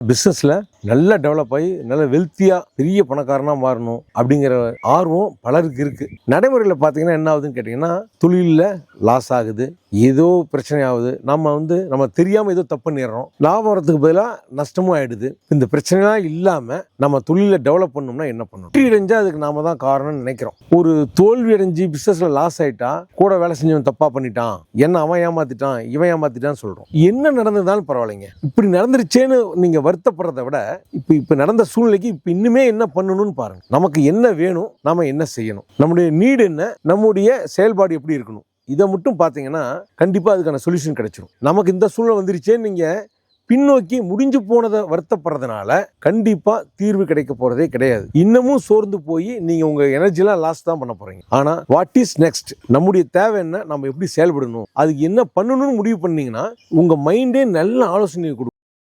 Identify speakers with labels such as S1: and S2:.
S1: பிஸ்னஸில் நல்லா டெவலப் ஆகி நல்ல வெல்த்தியாக பெரிய பணக்காரனாக மாறணும் அப்படிங்கிற ஆர்வம் பலருக்கு இருக்குது நடைமுறையில் பார்த்தீங்கன்னா என்ன ஆகுதுன்னு கேட்டிங்கன்னா தொழிலில் லாஸ் ஆகுது ஏதோ பிரச்சனை ஆகுது நம்ம வந்து நம்ம தெரியாமல் ஏதோ தப்பு பண்ணிடுறோம். லாபம் வரத்துக்கு பதிலாக நஷ்டமும் ஆகிடுது இந்த பிரச்சனைலாம் இல்லாமல் நம்ம தொழிலை டெவலப் பண்ணோம்னா என்ன பண்ணணும்? வெற்றி அடைஞ்சால் அதுக்கு நாம தான் காரணம்னு நினைக்கிறோம். ஒரு தோல்வி அடைஞ்சு பிஸ்னஸில் லாஸ் ஆகிட்டா கூட வேலை செஞ்சவன் தப்பாக பண்ணிட்டான். என்ன அவன் ஏமாத்திட்டான் இவன் ஏமாத்திட்டான்னு சொல்கிறோம் என்ன நடந்ததுனாலும் பரவாயில்லைங்க. இப்படி நடந்துருச்சேன்னு நீங்கள் வருத்தப்படுறத விட இப்போ இப்போ நடந்த சூழ்நிலைக்கு இப்போ இன்னுமே என்ன பண்ணணும்னு பாருங்க. நமக்கு என்ன வேணும் நாம என்ன செய்யணும்? நம்முடைய நீடு என்ன? நம்முடைய செயல்பாடு எப்படி இருக்கணும்? இதை மட்டும் பார்த்தீங்கன்னா கண்டிப்பாக அதுக்கான சொல்யூஷன் கிடைச்சிடும் நமக்கு இந்த சூழ்நிலை வந்துருச்சேன்னு நீங்கள் பின்னோக்கி முடிஞ்சு போனதை வருத்தப்படுறதுனால கண்டிப்பாக தீர்வு கிடைக்க போகிறதே கிடையாது. இன்னமும் சோர்ந்து போய் நீங்கள் உங்கள் எனர்ஜிலாம் லாஸ் தான் பண்ண போகிறீங்க ஆனால் வாட் இஸ் நெக்ஸ்ட் நம்முடைய தேவை என்ன? நம்ம எப்படி செயல்படணும்? அதுக்கு என்ன பண்ணணும்னு முடிவு பண்ணீங்கன்னா உங்கள் மைண்டே நல்ல ஆலோசனை கொடுக்கும்.